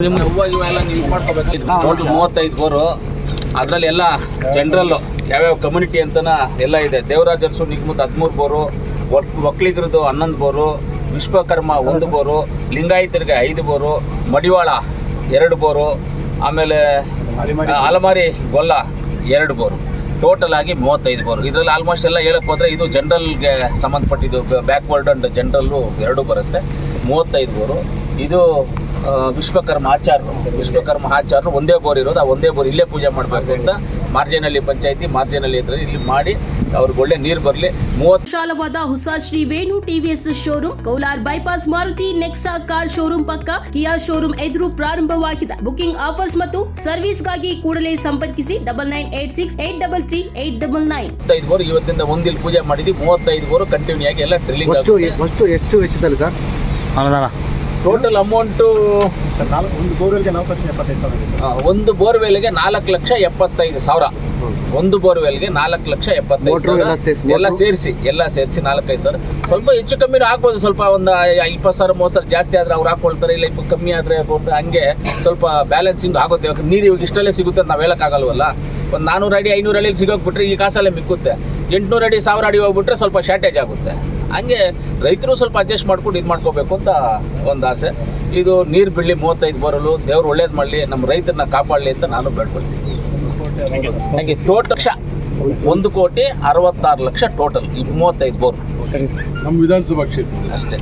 ನಿಮ್ಮ ಹೂವು ಇವೆಲ್ಲ ನೀವು ಇದು ಮಾಡ್ಕೋಬೇಕು ಮೂವತ್ತೈದು ಬೋರು. ಅದರಲ್ಲಿ ಎಲ್ಲ ಜನರಲ್ಲು ಯಾವ್ಯಾವ ಕಮ್ಯುನಿಟಿ ಅಂತನ ಎಲ್ಲ ಇದೆ. ದೇವರಾಜ ಅರಸು ನಿಗಮದ ಹದಿಮೂರು ಬೋರು ಒಕ್- ಒಕ್ಕಲಿಗರದು ಹನ್ನೊಂದು ಬೋರು ವಿಶ್ವಕರ್ಮ ಒಂದು ಬೋರು ಲಿಂಗಾಯತರಿಗೆ ಐದು ಬೋರು ಮಡಿವಾಳ ಎರಡು ಬೋರು ಆಮೇಲೆ ಅಲಮಾರಿ. ಗೊಲ್ಲ ಎರಡು ಬೋರು. ಟೋಟಲ್ ಆಗಿ ಮೂವತ್ತೈದು ಬೋರು. ಇದರಲ್ಲಿ ಆಲ್ಮೋಸ್ಟ್ ಎಲ್ಲ ಹೇಳಕ್ಕೆ ಹೋದ್ರೆ ಇದು ಜನರಲ್ಗೆ ಸಂಬಂಧಪಟ್ಟಿದ್ದು ಬ್ಯಾಕ್ವರ್ಡ್ ಅಂಡ್ ಜನರಲ್ಲು ಎರಡು ಬರುತ್ತೆ. ಮೂವತ್ತೈದು ಬೋರು. ಇದು ವಿಶ್ವಕರ್ಮ ಆಚಾರ್ರು ವಿಶ್ವಕರ್ಮ ಆಚಾರ್ರು ಒಂದೇ ಬೋರ್ ಇರೋದು ಆ ಒಂದೇ ಬೋರ್ ಇಲ್ಲೇ ಪೂಜೆ ಮಾಡಬೇಕು ಅಂತ ಮಾರ್ಜಿನಲ್ಲಿ ಪಂಚಾಯತಿ ಮಾರ್ಜಿನಲ್ಲಿ ಇದ್ರೆ ಇಲ್ಲಿ ಮಾಡಿ ಅವ್ರಿಗೆ ಒಳ್ಳೆ ನೀರು ಬರಲಿ. ಮೂವತ್ತು ವಿಶಾಲವಾದ ಹೊಸ Shri Venu TVS showroom Kaular bypass Maruti Nexa car showroom ಪಕ್ಕ ಕಿಯಾ ಶೋರೂಮ್ ಎದುರು ಪ್ರಾರಂಭವಾಗಿದೆ. ಬುಕಿಂಗ್ ಆಫರ್ಸ್ ಮತ್ತು ಸರ್ವಿಸ್ಗಾಗಿ ಕೂಡಲೇ ಸಂಪರ್ಕಿಸಿ double nine eight six eight double three eight double nine. ಮೂವತ್ತೈದು ಬೋರ್ ಇವತ್ತಿಂದ ಒಂದಿಲ್ಲಿ ಪೂಜೆ ಮಾಡಿದ್ವಿ. ಮೂವತ್ತೈದು ಬೋರ್ ಕಂಟಿನ್ಯೂ ಆಗಿ ಎಲ್ಲ ಡ್ರಿಲ್ಲಿಂಗ್ ಅಷ್ಟು ಎಷ್ಟು ವೆಚ್ಚದಲ್ಲಿ ಸರ್? ಅನುದಾನ. ಟೋಟಲ್ ಅಮೌಂಟು ಒಂದು ಬೋರ್ವೆಲ್ಗೆ ನಾಲ್ಕು ಲಕ್ಷ ಎಪ್ಪತ್ತೈದು ಸಾವಿರ ಒಂದು ಬೋರ್ವೆಲ್ಗೆ ನಾಲ್ಕು ಲಕ್ಷ ಎಪ್ಪತ್ತೈದು ಸಾವಿರ. ಒಂದು ಬೋರ್ವೆಲ್ಗೆ ನಾಲ್ಕು ಲಕ್ಷ ಎಪ್ಪತ್ತೈದು ಎಲ್ಲ ಸೇರ್ಸಿ, ಸಾವಿರ ಎಲ್ಲ? ಸೇರಿಸಿ ಎಲ್ಲ ಸೇರಿಸಿ ನಾಲ್ಕೈದು ಸಾವಿರ. ಸ್ವಲ್ಪ ಹೆಚ್ಚು ಕಮ್ಮಿ ಆಗ್ಬೋದು ಸ್ವಲ್ಪ ಒಂದು ಇಪ್ಪತ್ತು ಸಾವಿರ ಮೂವತ್ತು ಸಾವಿರ ಜಾಸ್ತಿ ಆದರೆ ಅವ್ರು ಹಾಕೊಳ್ತಾರೆ ಇಲ್ಲ ಇಪ್ಪ ಕಮ್ಮಿ ಆದರೆ ಹಂಗೆ ಸ್ವಲ್ಪ ಬ್ಯಾಲೆನ್ಸಿಂಗ್ ಆಗುತ್ತೆ. ನೀರು ಇವಾಗ ಇಷ್ಟಲ್ಲೇ ಸಿಗುತ್ತೆ ಅಂತ ನಾವು ಹೇಳೋಕ್ಕಾಗಲ್ವಲ್ಲ? ಒಂದು ನಾನೂರು ಅಡಿ ಐನೂರು ಅಡಿ ಸಿಗೋಗ್ಬಿಟ್ರೆ ಈ ಕಾಸಲ್ಲೇ ಮಿಕ್ಕುತ್ತೆ. ಎಂಟುನೂರು ಅಡಿ ಸಾವಿರ ಅಡಿ ಹೋಗ್ಬಿಟ್ರೆ ಸ್ವಲ್ಪ ಶಾರ್ಟೇಜ್ ಆಗುತ್ತೆ. ಹಂಗೆ ರೈತರು ಸ್ವಲ್ಪ ಅಡ್ಜಸ್ಟ್ ಮಾಡ್ಕೊಂಡು ಇದು ಮಾಡ್ಕೋಬೇಕು ಅಂತ ಒಂದು ಆಸೆ. ಇದು ನೀರು ಬಿಡಲಿ ಮೂವತ್ತೈದು ಬರಲು ದೇವ್ರು ಒಳ್ಳೇದು ಮಾಡಲಿ ನಮ್ಮ ರೈತರನ್ನ ಕಾಪಾಡಲಿ ಅಂತ ನಾನು ಬೇಡ್ಕೊಳ್ತೀನಿ. ಹಾಗೆ. ಟೋಟಲ್ ಲಕ್ಷ ಒಂದು ಕೋಟಿ ಅರವತ್ತಾರು ಲಕ್ಷ ಟೋಟಲ್ ಈ ಮೂವತ್ತೈದು ಬೋರ್ ನಮ್ಮ ವಿಧಾನಸಭಾ ಕ್ಷೇತ್ರ. ಅಷ್ಟೇ.